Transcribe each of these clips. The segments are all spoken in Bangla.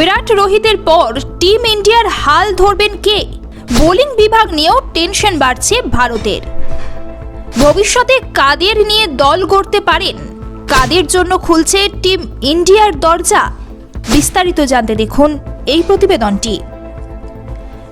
বিরাট রোহিতের পর টিম ইন্ডিয়ার হাল ধরবেন কে? বোলিং বিভাগ নিয়েও টেনশন বাড়ছে ভারতের। ভবিষ্যতে কাদের নিয়ে দল গড়তে পারেন? কাদের জন্য খুলছে টিম ইন্ডিয়ার দরজা? বিস্তারিত জানতে দেখুন এই প্রতিবেদনটি।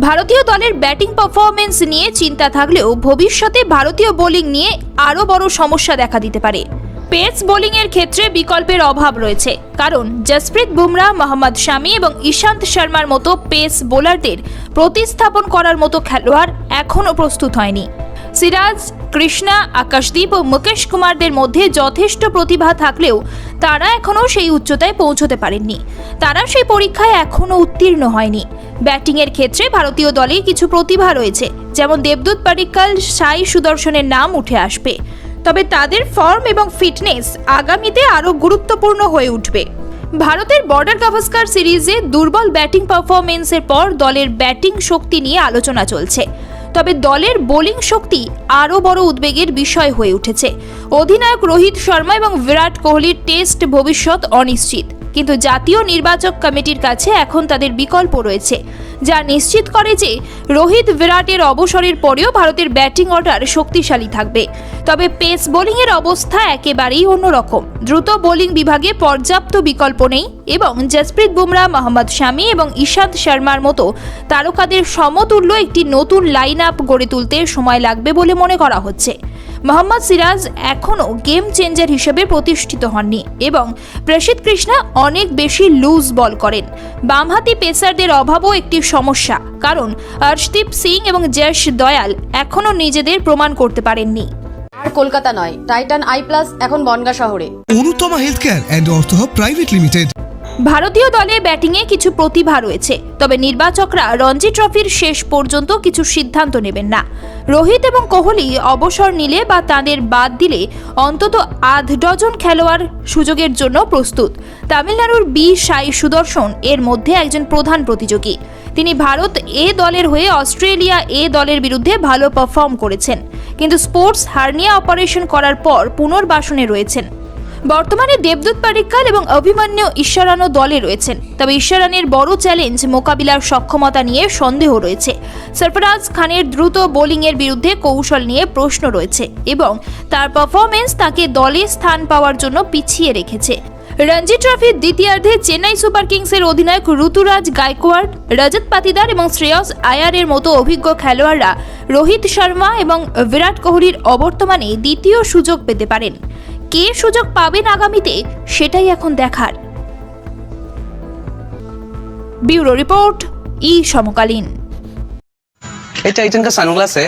ভারতীয় দলের ব্যাটিং পারফরমেন্স নিয়ে চিন্তা থাকলেও ভবিষ্যতে ভারতীয় বোলিং নিয়ে আরও বড় সমস্যা দেখা দিতে পারে। পেস বোলিংয়ের ক্ষেত্রে বিকল্পের অভাব রয়েছে। কারণ জসপ্রীত বুমরা, মোহাম্মদ শামি এবং ঈশান্ত শর্মার মতো পেস বোলারদের প্রতিস্থাপন করার মতো খেলোয়াড় এখনও প্রস্তুত হয়নি। সিরাজ, কৃষ্ণা, আকাশদীপ ও মুকেশ কুমারদের মধ্যে যথেষ্ট প্রতিভা থাকলেও তারা এখনও সেই উচ্চতায় পৌঁছতে পারেননি। তারা সেই পরীক্ষায় এখনও উত্তীর্ণ হয়নি। ব্যাটিংয়ের ক্ষেত্রে ভারতীয় দলে কিছু প্রতিভা রয়েছে, যেমন দেবদূত পাডিক্কাল সাই সুদর্শনের নাম উঠে আসবে। তবে তাদের ফর্ম এবং ফিটনেস আগামীতে আরও গুরুত্বপূর্ণ হয়ে উঠবে। ভারতের বর্ডার গাভাস্কার সিরিজে দুর্বল ব্যাটিং পারফরমেন্সের পর দলের ব্যাটিং শক্তি নিয়ে আলোচনা চলছে। তবে দলের বোলিং শক্তি আরও বড় উদ্বেগের বিষয় হয়ে উঠেছে। অধিনায়ক রোহিত শর্মা এবং বিরাট কোহলির টেস্ট ভবিষ্যৎ অনিশ্চিত। কিন্তু জাতীয় নির্বাচক কমিটির কাছে এখন তাদের বিকল্প রয়েছে, যা নিশ্চিত করে যে রোহিত বিরাটের অবসরের পরেও ভারতের ব্যাটিং অর্ডার শক্তিশালী থাকবে। তবে পেস বোলিংয়ের অবস্থা একেবারেই অন্যরকম। দ্রুত বোলিং বিভাগে পর্যাপ্ত বিকল্প নেই এবং জসপ্রীত বুমরা, মোহাম্মদ শামি এবং ঈশান্ত শর্মার মতো তারকাদের সমতুল্য একটি নতুন লাইন আপ গড়ে তুলতে সময় লাগবে বলে মনে করা হচ্ছে। মোহাম্মদ সিরাজ এখনও গেম চেঞ্জার হিসেবে প্রতিষ্ঠিত হননি এবং প্রসিদ্ধ কৃষ্ণা অনেক বেশি লুজ বল করেন। বামহাতি পেসারদের অভাবও একটি সমস্যা, কারণ হর্ষদীপ সিং এবং যশ দয়াল এখনও নিজেদের প্রমাণ করতে পারেননি। আর কলকাতা নয় টাইটান আই প্লাস এখন বনগা শহরে। Anutama health care and Artha private limited. ভারতীয় দলে ব্যাটিংয়ে কিছু প্রতিভা রয়েছে তবে নির্বাচকরা রঞ্জি ট্রফির শেষ পর্যন্ত কিছু সিদ্ধান্ত নেবেন না। রোহিত এবং কোহলি অবসর নিলে বা তাদের বাদ দিলে অন্তত আধ ডজন খেলোয়াড় সুযোগের জন্য প্রস্তুত। তামিলনাড়ুর বি সাই সুদর্শন এর মধ্যে একজন প্রধান প্রতিযোগী। তিনি ভারত এ দলের হয়ে অস্ট্রেলিয়া এ দলের বিরুদ্ধে ভালো পারফর্ম করেছেন। কিন্তু স্পোর্টস হার্নিয়া অপারেশন করার পর পুনর্বাসনে রয়েছেন। বর্তমানে দেবদূত পারিক্কাল এবং অভিমন্যু ঈশ্বরানো দলে রয়েছেন। তবে ঈশ্বরানের বড় চ্যালেঞ্জ মোকাবিলার সক্ষমতা নিয়ে সন্দেহ রয়েছে। সরফরাজ খানের দ্রুত বোলিংয়ের বিরুদ্ধে কৌশল নিয়ে প্রশ্ন রয়েছে এবং তার পারফরমেন্স তাকে দলে স্থান পাওয়ার জন্য পিছিয়ে রেখেছে। রঞ্জি ট্রফির দ্বিতীয়ার্ধে চেন্নাই সুপার কিংসের অধিনায়ক ঋতুরাজ গায়কোয়াড় রজত পাতিদার এবং শ্রেয়স আয়ারের মতো অভিজ্ঞ খেলোয়াড়রা রোহিত শর্মা এবং বিরাট কোহলির অবর্তমানে দ্বিতীয় সুযোগ পেতে পারেন কে সুযোগ পাবেন আগামীতে সেটাই এখন দেখার ব্যুরো রিপোর্ট ই সমকালীন ये टाइटन का सनग्लास है